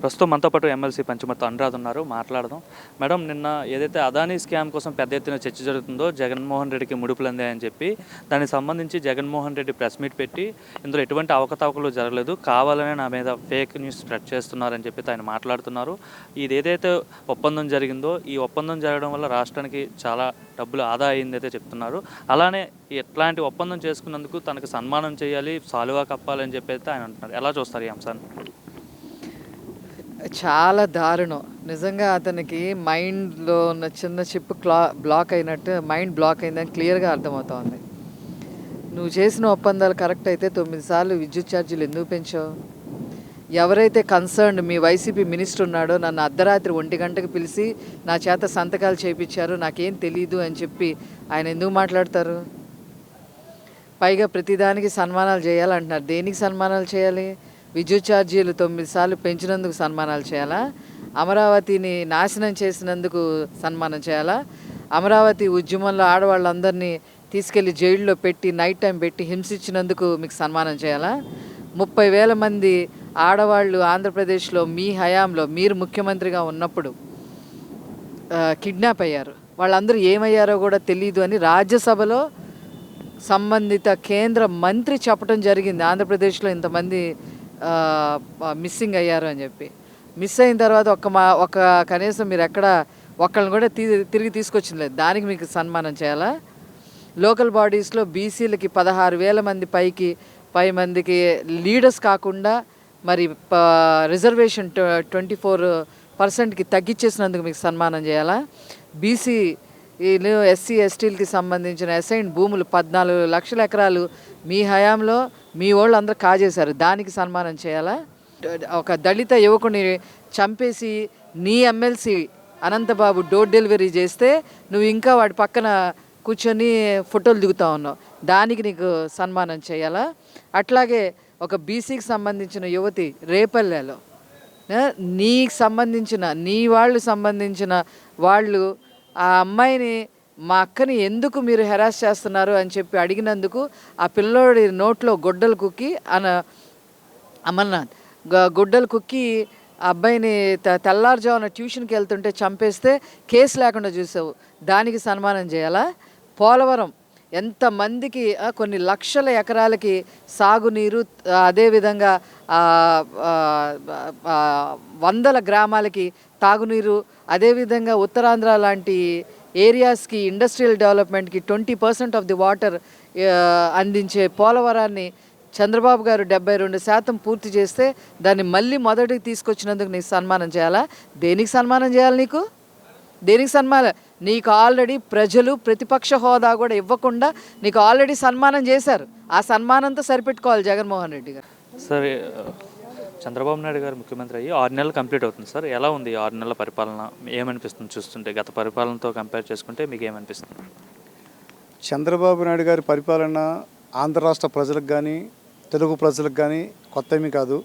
ప్రస్తుతం మనతో పాటు ఎమ్మెల్సీ పంచమర్తి అనురాధ్ ఉన్నారు మాట్లాడదాం. మేడం నిన్న ఏదైతే అదానీ స్కామ్ కోసం పెద్ద ఎత్తున చర్చ జరుగుతుందో జగన్మోహన్ రెడ్డికి ముడుపులు అందాయని చెప్పి దానికి సంబంధించి జగన్మోహన్ రెడ్డి ప్రెస్ మీట్ పెట్టి ఇందులో ఎటువంటి అవకతవకలు జరగలేదు కావాలనే నా మీద ఫేక్ న్యూస్ స్ప్రెడ్ చేస్తున్నారని చెప్పి ఆయన మాట్లాడుతున్నారు. ఇది ఏదైతే ఒప్పందం జరిగిందో ఈ ఒప్పందం జరగడం వల్ల రాష్ట్రానికి చాలా డబ్బులు ఆదా అయిందైతే చెప్తున్నారు. అలానే ఎట్లాంటి ఒప్పందం చేసుకున్నందుకు తనకు సన్మానం చేయాలి సాలువా కప్పాలని చెప్పి అయితే ఆయన అంటున్నారు. ఎలా చూస్తారు ఈ అంశాన్ని? చాలా దారుణం. నిజంగా అతనికి మైండ్లో ఉన్న చిన్న చిప్ క్లా బ్లాక్ అయినట్టు మైండ్ బ్లాక్ అయిందని క్లియర్గా అర్థమవుతోంది. నువ్వు చేసిన ఒప్పందాలు కరెక్ట్ అయితే తొమ్మిది సార్లు విద్యుత్ ఛార్జీలు ఎందుకు పెంచావు? ఎవరైతే కన్సర్న్ మీ వైసీపీ మినిస్టర్ ఉన్నాడో నన్ను అర్ధరాత్రి ఒంటి గంటకు పిలిచి నా చేత సంతకాలు చేయించారు నాకేం తెలియదు అని చెప్పి ఆయన ఎందుకు మాట్లాడతారు? పైగా ప్రతిదానికి సన్మానాలు చేయాలంటున్నారు. దేనికి సన్మానాలు చేయాలి? విద్యుత్ ఛార్జీలు తొమ్మిది సార్లు పెంచినందుకు సన్మానాలు చేయాలా? అమరావతిని నాశనం చేసినందుకు సన్మానం చేయాలా? అమరావతి ఉద్యమంలో ఆడవాళ్ళందరినీ తీసుకెళ్ళి జైల్లో పెట్టి నైట్ టైం పెట్టి హింసించినందుకు మీకు సన్మానం చేయాలా? ముప్పై వేల మంది ఆడవాళ్ళు ఆంధ్రప్రదేశ్లో మీ హయాంలో మీరు ముఖ్యమంత్రిగా ఉన్నప్పుడు కిడ్నాప్ అయ్యారు. వాళ్ళందరూ ఏమయ్యారో కూడా తెలియదు అని రాజ్యసభలో సంబంధిత కేంద్ర మంత్రి చెప్పడం జరిగింది. ఆంధ్రప్రదేశ్లో ఇంతమంది మిస్సింగ్ అయ్యారు అని చెప్పి. మిస్ అయిన తర్వాత ఒక మా ఒక కనీసం మీరు ఎక్కడ ఒక్కళ్ళని కూడా తీ తిరిగి తీసుకొచ్చింది లేదు దానికి మీకు సన్మానం చేయాలా? లోకల్ బాడీస్లో బీసీలకి పదహారు వేల మంది పైకి పై మందికి లీడర్స్ కాకుండా మరి రిజర్వేషన్ ట్వంటీ ఫోర్ పర్సెంట్కి తగ్గించేసినందుకు మీకు సన్మానం చేయాలా? బీసీ ఎస్సీ ఎస్టీలకి సంబంధించిన అసైన్ భూములు పద్నాలుగు లక్షల ఎకరాలు. మీ హయాంలో మీ వాళ్ళు అందరూ కాజేశారు. దానికి సన్మానం చేయాలా? ఒక దళిత యువకుని చంపేసి నీ ఎమ్మెల్సీ అనంతబాబు డోర్ డెలివరీ చేస్తే నువ్వు ఇంకా వాడి పక్కన కూర్చొని ఫోటోలు దిగుతా ఉన్నావు. దానికి నీకు సన్మానం చేయాలా? అట్లాగే ఒక బీసీకి సంబంధించిన యువతి రేపల్లెలో నీకు సంబంధించిన నీ వాళ్ళు సంబంధించిన వాళ్ళు ఆ అమ్మాయిని మా అక్కని ఎందుకు మీరు హెరాస్ చేస్తున్నారు అని చెప్పి అడిగినందుకు ఆ పిల్లోడి నోట్లో గొడ్డలు కుక్కి అన అమర్నాథ్. గుడ్డలు కుక్కి అబ్బాయిని తెల్లారుజామున ట్యూషన్కి వెళ్తుంటే చంపేస్తే కేసు లేకుండా చూసావు. దానికి సన్మానం చేయాలా? పోలవరం ఎంతమందికి కొన్ని లక్షల ఎకరాలకి సాగునీరు అదేవిధంగా వందల గ్రామాలకి తాగునీరు అదేవిధంగా ఉత్తరాంధ్ర లాంటి ఏరియాస్కి ఇండస్ట్రియల్ డెవలప్మెంట్కి twenty percent of the water అందించే పోలవరాన్ని చంద్రబాబు గారు డెబ్బై రెండు శాతం పూర్తి చేస్తే దాన్ని మళ్ళీ మొదటికి తీసుకొచ్చినందుకు నీకు సన్మానం చేయాలా? దేనికి సన్మానం చేయాలి నీకు? దేనికి సన్మానం? నీకు ఆల్రెడీ ప్రజలు ప్రతిపక్ష హోదా కూడా ఇవ్వకుండా నీకు ఆల్రెడీ సన్మానం చేశారు. ఆ సన్మానంతో సరిపెట్టుకోవాలి జగన్మోహన్ రెడ్డి గారు. సరే చంద్రబాబు నాయుడు గారు ముఖ్యమంత్రి అయ్యి ఆరు నెలలు కంప్లీట్ అవుతుంది సార్. ఎలా ఉంది ఈ ఆరు నెలల పరిపాలన? ఏమనిపిస్తుంది చూస్తుంటే గత పరిపాలనతో కంపేర్ చేసుకుంటే మీకు ఏమనిపిస్తుంది? చంద్రబాబు నాయుడు గారి పరిపాలన ఆంధ్ర రాష్ట్ర ప్రజలకు కానీ తెలుగు ప్రజలకు కానీ కొత్తమి కాదు.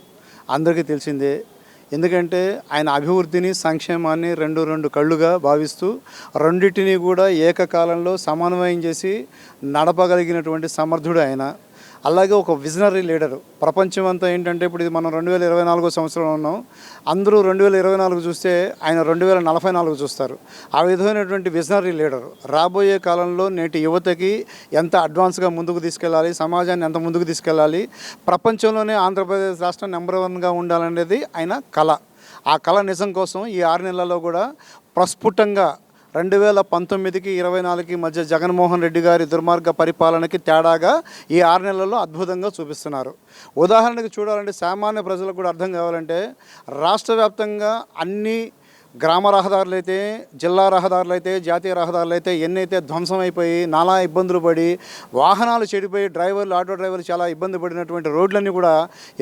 అందరికీ తెలిసిందే. ఎందుకంటే ఆయన అభివృద్ధిని సంక్షేమాన్ని రెండు రెండు కళ్ళుగా భావిస్తూ రెండింటినీ కూడా ఏకకాలంలో సమన్వయం చేసి నడపగలిగినటువంటి సమర్థుడు ఆయన. అలాగే ఒక విజనరీ లీడరు. ప్రపంచం అంతా ఏంటంటే ఇప్పుడు ఇది మనం రెండు వేల ఇరవై నాలుగో సంవత్సరంలో ఉన్నాం. అందరూ రెండు వేల ఇరవై నాలుగు చూస్తే ఆయన రెండు వేల నలభై నాలుగు చూస్తారు. ఆ విధమైనటువంటి విజనరీ లీడరు. రాబోయే కాలంలో నేటి యువతకి ఎంత అడ్వాన్స్గా ముందుకు తీసుకెళ్ళాలి సమాజాన్ని ఎంత ముందుకు తీసుకెళ్ళాలి ప్రపంచంలోనే ఆంధ్రప్రదేశ్ రాష్ట్రం నెంబర్ వన్గా ఉండాలనేది ఆయన కళ. ఆ కళ నిజం కోసం ఈ ఆరు నెలల్లో కూడా ప్రస్ఫుటంగా రెండు వేల పంతొమ్మిదికి ఇరవై నాలుగుకి మధ్య జగన్మోహన్ రెడ్డి గారి దుర్మార్గ పరిపాలనకి తేడాగా ఈ ఆరు నెలల్లో అద్భుతంగా చూపిస్తున్నారు. ఉదాహరణకు చూడాలంటే సామాన్య ప్రజలకు కూడా అర్థం కావాలంటే రాష్ట్ర వ్యాప్తంగా అన్ని గ్రామ రహదారులు అయితే జిల్లా రహదారులు అయితే జాతీయ రహదారులు అయితే ఎన్నైతే ధ్వంసం అయిపోయి నానా ఇబ్బందులు పడి వాహనాలు చెడిపోయి డ్రైవర్లు ఆటో డ్రైవర్లు చాలా ఇబ్బంది పడినటువంటి రోడ్లన్నీ కూడా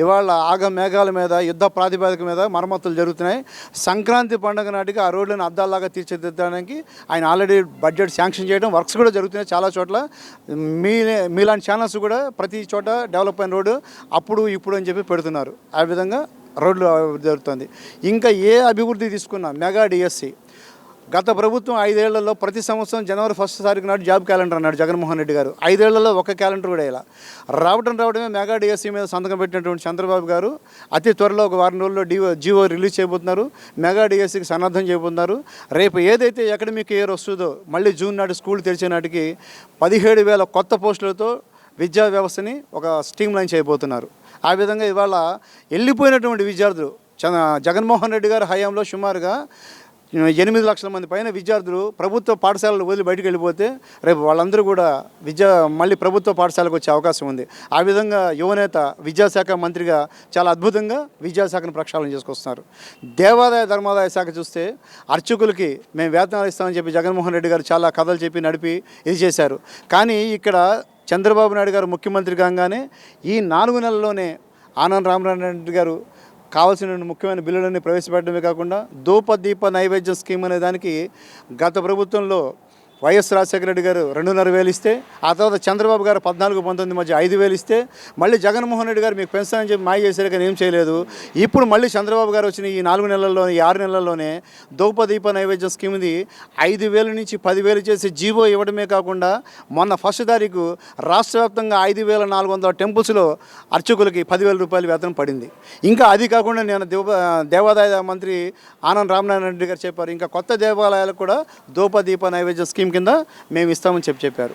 ఇవాళ ఆగ మేఘాల మీద యుద్ధ ప్రాతిపదిక మీద మరమ్మతులు జరుగుతున్నాయి. సంక్రాంతి పండుగ నాటికి ఆ రోడ్లను అద్దాల్లాగా తీర్చిదిద్దడానికి ఆయన ఆల్రెడీ బడ్జెట్ శాంక్షన్ చేయడం వర్క్స్ కూడా జరుగుతున్నాయి చాలా చోట్ల. మీ మీలాంటి ఛానల్స్ కూడా ప్రతి చోట డెవలప్ అయిన రోడ్డు అప్పుడు ఇప్పుడు అని చెప్పి పెడుతున్నారు. ఆ విధంగా రోడ్లు జరుగుతుంది. ఇంకా ఏ అభివృద్ధి తీసుకున్నా మెగా డిఎస్సి. గత ప్రభుత్వం ఐదేళ్ళలో ప్రతి సంవత్సరం జనవరి ఫస్ట్ తారీఖు నాడు జాబ్ క్యాలెండర్ అన్నాడు జగన్మోహన్ రెడ్డి గారు. ఐదేళ్ళలో ఒక క్యాలెండర్ కూడా ఇలా రావడం రావడమే మెగా డిఎస్సీ మీద సంతకం పెట్టినటువంటి చంద్రబాబు గారు అతి త్వరలో ఒక వారం రోజుల్లో డివో జీవో రిలీజ్ చేయబోతున్నారు. మెగా డిఎస్సికి సన్నద్ధం చేయబోతున్నారు. రేపు ఏదైతే అకాడమిక్ ఇయర్ వస్తుందో మళ్ళీ జూన్ నాటి స్కూల్ తెరిచే నాటికి పదిహేడు వేల కొత్త పోస్టులతో విద్యా వ్యవస్థని ఒక స్ట్రీమ్ లైన్ చేయబోతున్నారు. ఆ విధంగా ఇవాళ వెళ్ళిపోయినటువంటి విద్యార్థులు చ- జగన్మోహన్ రెడ్డి గారి హయాంలో సుమారుగా ఎనిమిది లక్షల మంది పైన విద్యార్థులు ప్రభుత్వ పాఠశాలలు వదిలి బయటకు వెళ్ళిపోతే రేపు వాళ్ళందరూ కూడా విద్యా మళ్ళీ ప్రభుత్వ పాఠశాలకు వచ్చే అవకాశం ఉంది. ఆ విధంగా యువనేత విద్యాశాఖ మంత్రిగా చాలా అద్భుతంగా విద్యాశాఖను ప్రక్షాళన చేసుకొస్తున్నారు. దేవాదాయ ధర్మాదాయ శాఖ చూస్తే అర్చకులకి మేము వేతనాలు ఇస్తామని చెప్పి జగన్మోహన్ రెడ్డి గారు చాలా కథలు చెప్పి నడిపి ఇది చేశారు. కానీ ఇక్కడ చంద్రబాబు నాయుడు గారు ముఖ్యమంత్రి కాగానే ఈ నాలుగు నెలల్లోనే ఆనంద్ రామనారాయణ రెడ్డి గారు కావాల్సిన ముఖ్యమైన బిల్లులన్నీ ప్రవేశపెట్టడమే కాకుండా దూప దీప నైవేద్యం స్కీమ్ అనే దానికి గత ప్రభుత్వంలో వైఎస్ రాజశేఖర రెడ్డి గారు రెండున్నర వేలు ఇస్తే ఆ తర్వాత చంద్రబాబు గారు పద్నాలుగు పంతొమ్మిది మధ్య ఐదు వేలు ఇస్తే మళ్ళీ జగన్మోహన్ రెడ్డి గారు మీకు పెన్షన్ అని చెప్పి మాయ చేశారు కానీ ఏం చేయలేదు. ఇప్పుడు మళ్ళీ చంద్రబాబు గారు వచ్చిన ఈ నాలుగు నెలల్లో ఈ ఆరు నెలల్లోనే ద్రౌపదీప దీప నైవేద్యం స్కీమ్ది ఐదు వేల నుంచి పదివేలు చేసి జీవో ఇవ్వడమే కాకుండా మొన్న ఫస్ట్ తారీఖు రాష్ట్ర వ్యాప్తంగా ఐదు వేల నాలుగు వందల టెంపుల్స్లో అర్చకులకి పదివేల రూపాయల వేతనం పడింది. ఇంకా అది కాకుండా నేను దేవ దేవాదాయ మంత్రి ఆనంద్ రామనారాయణ రెడ్డి గారు చెప్పారు. ఇంకా కొత్త దేవాలయాలకు కూడా ధూప దీప నైవేద్య స్కీమ్ కింద మేము ఇస్తామని చెప్పి చెప్పారు.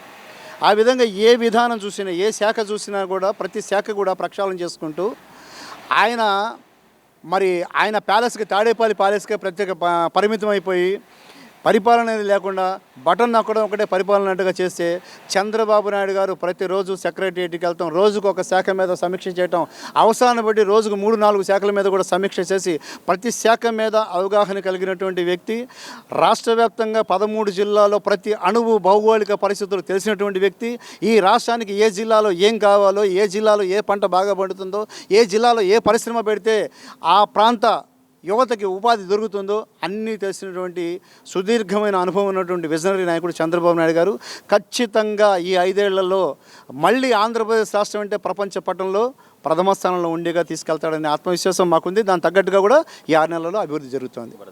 ఆ విధంగా ఏ విధానం చూసినా ఏ శాఖ చూసినా కూడా ప్రతి శాఖ కూడా ప్రక్షాళన చేసుకుంటూ ఆయన మరి ఆయన ప్యాలెస్కి తాడేపల్లి ప్యాలెస్కే ప్రత్యేక ప- పరిమితం అయిపోయి పరిపాలన అనేది లేకుండా బటన్ నొక్కడం ఒకటే పరిపాలన అన్నట్టుగా చేస్తే చంద్రబాబు నాయుడు గారు ప్రతిరోజు సెక్రటరియట్కి వెళ్తాం. రోజుకు ఒక శాఖ మీద సమీక్ష చేయటం. అవసరాన్ని బట్టి రోజుకు మూడు నాలుగు శాఖల మీద కూడా సమీక్ష చేసి ప్రతి శాఖ మీద అవగాహన కలిగినటువంటి వ్యక్తి రాష్ట్ర వ్యాప్తంగా పదమూడు జిల్లాలో ప్రతి అణువు భౌగోళిక పరిస్థితులు తెలిసినటువంటి వ్యక్తి ఈ రాష్ట్రానికి ఏ జిల్లాలో ఏం కావాలో ఏ జిల్లాలో ఏ పంట బాగా పండుతుందో ఏ జిల్లాలో ఏ పరిశ్రమ పెడితే ఆ ప్రాంత యువతకి ఉపాధి దొరుకుతుందో అన్నీ తెలిసినటువంటి సుదీర్ఘమైన అనుభవం ఉన్నటువంటి విజనరీ నాయకుడు చంద్రబాబు నాయుడు గారు. ఖచ్చితంగా ఈ ఐదేళ్ళలో మళ్ళీ ఆంధ్రప్రదేశ్ రాష్ట్రం అంటే ప్రపంచ పటంలో ప్రథమ స్థానంలో ఉండేగా తీసుకెళ్తాడనే ఆత్మవిశ్వాసం మాకుంది. దాని తగ్గట్టుగా కూడా ఈ ఆరు నెలల్లో అభివృద్ధి జరుగుతోంది.